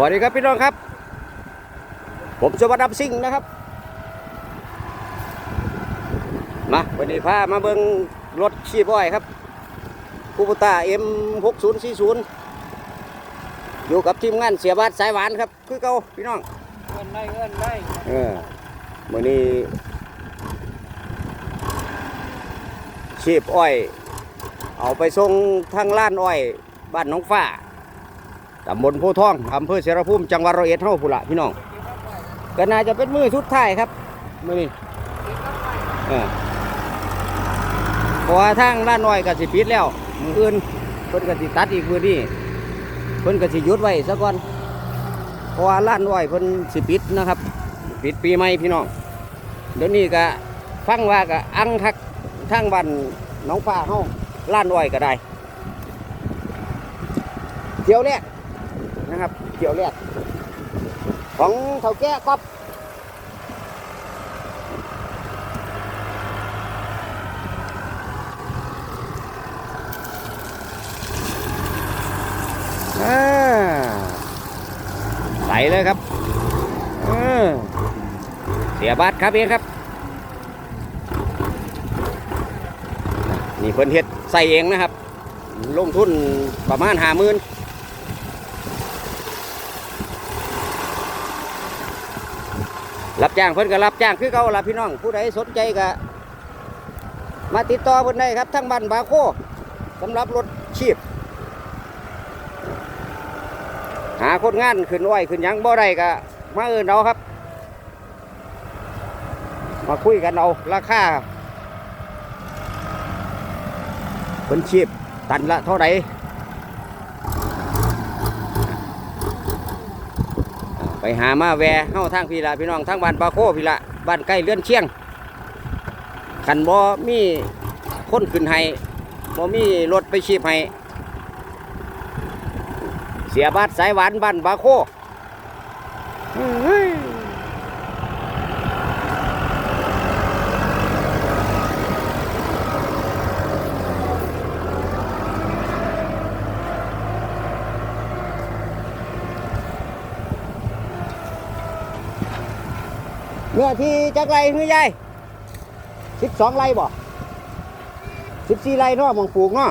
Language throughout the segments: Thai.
วัสดีครับพี่น้องครับ ผมสวัสดิ์ดับซิ่งนะครับ มาวันนี้พามาเบิงรถชีบอยครับคูปต้า M6040 อยู่กับทีมงานเสียบาทสายหวานครับ คือเก่าพี่น้องเงินได้เงินได้เออมื่อนี้ชีพอ้อย เอาไปส่งทางล้านอ้อยบ้านหน้องฟ้า ตำบลโพธิ์ทองอำเภอเสรภูมิจังหวัดร้อยเอ็ดเท่าพุนละพี่น้องก็น่าจะเป็นมือชุดท้ายครับมื่อนี้เพราะว่าทางล้านอ้อยก็สิปิดแล้วมืออื่นเพิ่นก็สิตัดอีกมือนี้เพิ่นก็สิยุดไว้ซะก่อนเพราะว่าร้านอ้อยเพิ่นสิปิดนะครับ ปิดปีใหม่พี่น้องเดี๋ยวนี้ก็ฟังว่าก็อังคักทางบ้านน้องฟ้าเฮาร้านอ้อยก็ได้เที่ยวแรก นะครับเที่ยวแรก ของเฒ่าแก่ก๊อบอ่เลยครับเออเสียบาทครับเองครับ นี่เพิ่นเฮ็ดใส่เองนะครับ ลงทุนประมาณห้าหมื่น รับจ้างเพิ่นก็รับจ้างคือเก่าล่ะพี่น้อง ผู้ใดสนใจก็มาติดต่อเพิ่นได้ครับทั้งบ้านบาโคสำหรับรถชีพ หาคนงานขึ้นอ้อยขึ้นยังบ่ได้ก็มาเอินเอาครับ มาคุยกันเอาราคาเป็นชีพตันละเท่าไหร่ไป หามาแวเข้าทางพี่ละพี่น้องทางบ้านปาโคพี่ละบ้านใกล้เลื่อนเชียงขันบ่มีคนขึ้นให้บ่มีรถไปชีพให้เสียบาทสายหวานบ้านปาโค เฮ้ยเนื้อที่จักไรเฮ้ยยายสิบสองไรบ่สิบสี่ไรเนาะมองปลูกเนาะ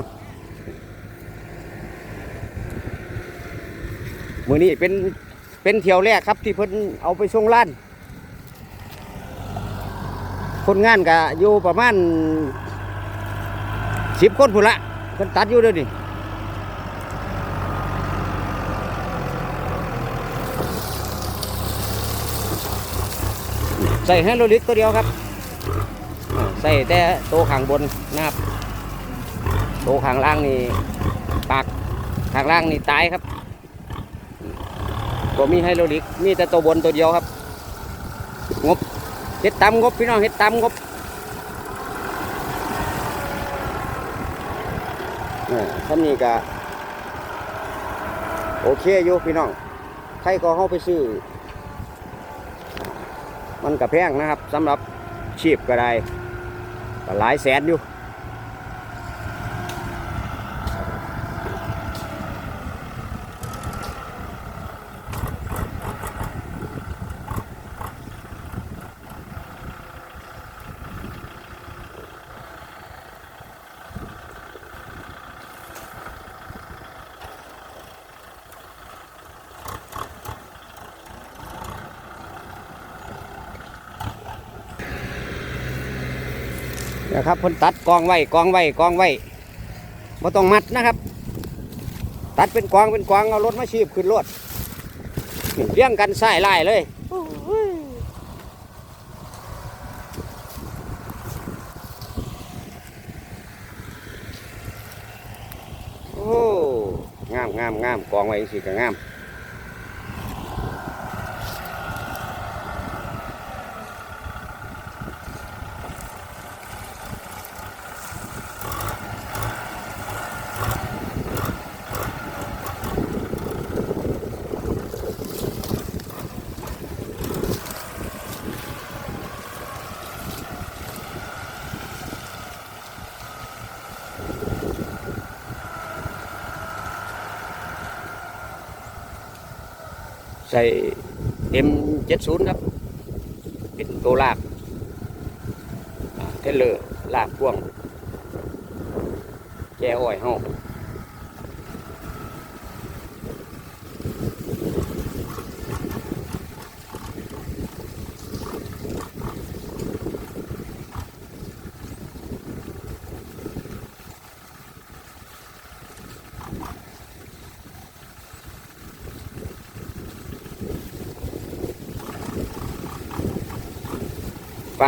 มือนี้เป็นเป็นเที่ยวแรกครับที่เพิ่นเอาไปส่งร้าน คนงานก็อยู่ประมาณสิบคนพุ่นละเพิ่นตัดอยู่เด้วยนี่ ใส่ไฮโดรลิกตัวเดียวครับ ใส่แต่โตวข้างบนนะครับ โตขางล่างนี่ปากขางล่างนี่ตายครับก็มีไฮโดรลิกมีแต่ตัวบนตัวเดียวครับ งบเฮ็ดตามงบพี่น้องเฮ็ดตามงบอ่าท่านนี้ก็โอเคอยู่พี่น้องใครก็เข้าไปซื้อ มันกระแพงนะครับสำหรับชีพก็ได้หลายแสนอยู่ นะครับพ่นตัดกองไว้กองไว้กองไว้บ่ต้องมัดนะครับ ตัดเป็นกองเป็นกองเอารถมาชีบขึ้นรถเลี้ยงกันใส่ไล่เลยโอ้งามงามงามกองไว้สิก็งาม ใส่ M70 ครับเป็นตัวลากอ่าเทเลอร์ลากพ่วง แก้อ้อยเฮา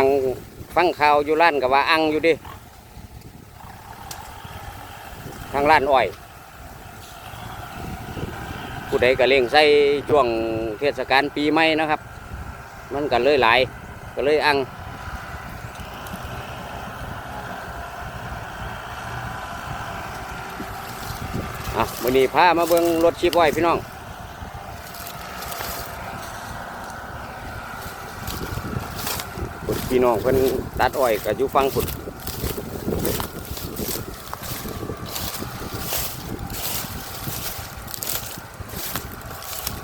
ฟังฟังข่าวอยู่ร้านกับว่าอังอยู่ดิทางร้านอ้อย ผู้ใดก็เล่งใส่ช่วงเทศกาลปีใหม่นะครับ มันก็เลยหลายก็เลยอังอะวันนี้พามาเบิ่งรถชีพอ้อยพี่น้อง พี่น้องเพิ่นตัดอ้อยก็อยู่ฟังขุด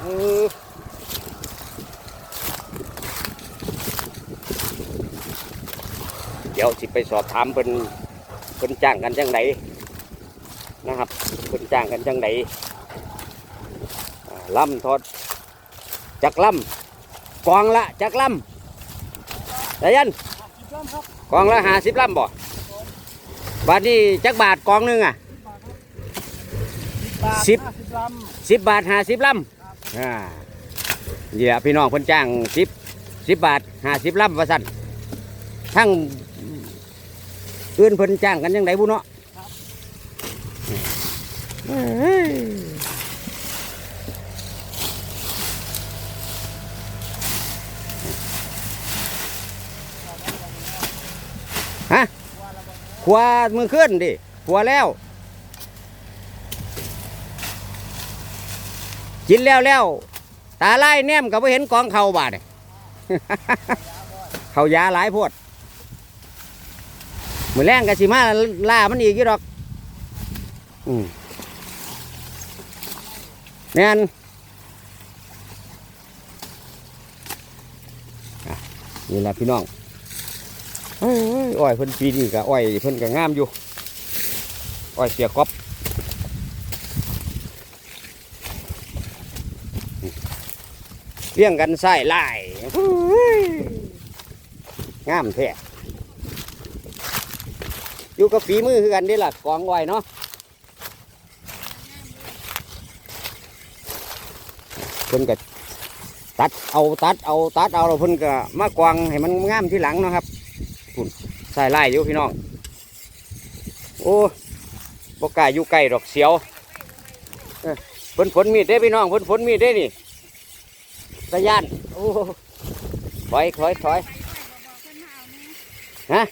เออเดี๋ยวสิไปสอบถามเพิ่นเพิ่นจ้างกันจังไดนะครับเพิ่นจ้างกันจังไดล่ำทอดจักล่ำกองละจักล่ำ แต่ยันกองละหาสิบลำบ่บาทนี้จักบาทกองหนึงอะสิบสิบบาทหาสิบลำอ่าเดี๋ยวพี่น้องเพิ่นจ้างสิบสิบบาทหาสิบลำว่าสั่นทั้งอื่นเพิ่นจ้างกันยังไงบุเนาะ ขวามือขึ้นดิขวาแล้ว กินแล้วแล้ว ตาไล่แนมก็บ่เห็นกองเขาบาดนี่เขายาหลายโพดมือแรงก็สิมาล่ามันอีกยู่ดอกอแน่นอะนี่แหละพี่น้องอ ยอ้อยเพิ่นปีนี้ก็อ้อยเพิ่นก็งามอยู่อ้อยเสียกอบเลี้ยงกันใส่ลายงามแท้อยู่กับฝีมือคือกันนี่ล่ะกองไว้เนาะเพิ่นก็ตัดเอาตัดเอาตัดเอาแล้วเพิ่นก็มากวางให้มันงามที่หลังนะครับ พุ่นใส่ลายอยู่พี่น้อง โอ้บกล้าอยู่ใกล้ดอกเสียวเอ้อเพิ่นฝนมีดได้พี่น้องเพิ่นฝนมีดได้นี่ตะยานโอ้ถอยถอยถอยฮะ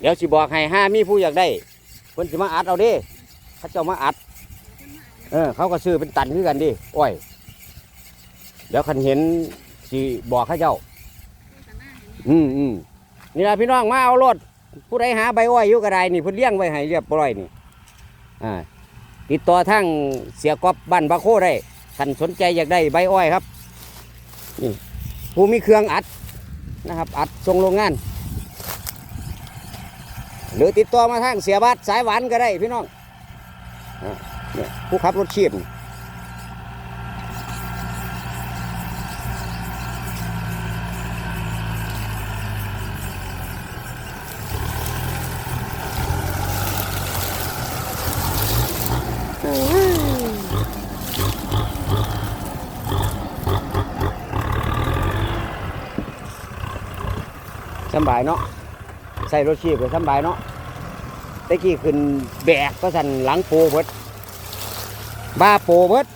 เดี๋ยวสิบอกให้ห้ามีผู้อยากได้เพิ่นสิมาอัดเอาดิเขาเจ้ามาอัด เออ เขาก็ซื้อเป็นตันคือกันดิอ้อย เดี๋ยวคันเห็นสิบอกเขาเจ้า อืมอืมนี่ละพี่น้องมาเอารถผู้ใดหาใบอ้อยอยู่กระไดนี่เพิ่นเลี้ยงไว้ให้เรียบร้อยนี่อ่าติดต่อทางเสียกอบบ้านบาโคได้ท่านสนใจอยากได้ใบอ้อยครับนี่ผู้มีเครื่องอัดนะครับ อัดส่งโรงงาน หรือติดต่อมาทางเสียบัตรสายหวานก็ได้พี่น้องอ่าเนี่ยผู้ขับรถชีพ บายเนาะใส่รถชีพก็สบายเนาะตะกี้ขึ้นแบกก็สั่นหลังโปเบิดบ้าโปเบิด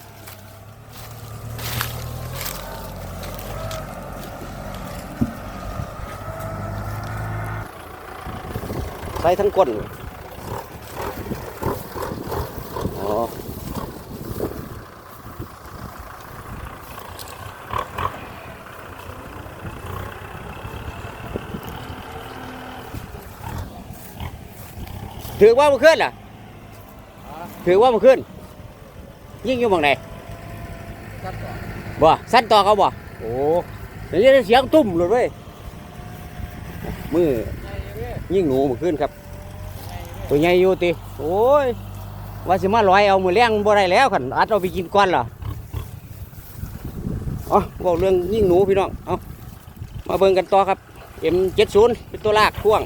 ใส่ทั้งก้นเลยอ๋อ ถือว่ามันขึ้นล่ะถือว่ามันขึ้น ยิ่งอยู่บางไหนจัดก่อนบ่สั้นต่อเขาบ่โอ้เดี๋ยวนี้เสียงตุ้มเลยเว้ยมือใหญ่เว้ยยิ่งหนูเมื่อคืนครับใหญ่เว้ยตัวใหญ่อยู่ติโอ้ยว่าสิมาลอยเอามือเลี้ยงบ่ได้แล้วขันอัดเอาไปกินก้อนเหรอเอ๋อบอกเรื่องยิ่งหนูพี่น้องเอามาเบิ่งกันต่อครับ M70 เป็นตัวลากพ่วง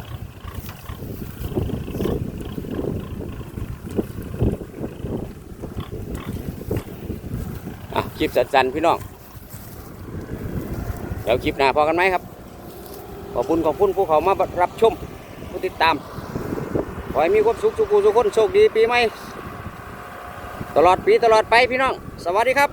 อะคลิปสั้นๆพี่น้อง เดี๋ยวคลิปหน้าพอกันไหมครับ ขอบคุณขอบคุณผู้เขามารับชมผู้ติดตาม ขอให้มีความสุขสุขุสุขคนโชคดีปีใหม่ตลอดปีตลอดไปพี่น้อง สวัสดีครับ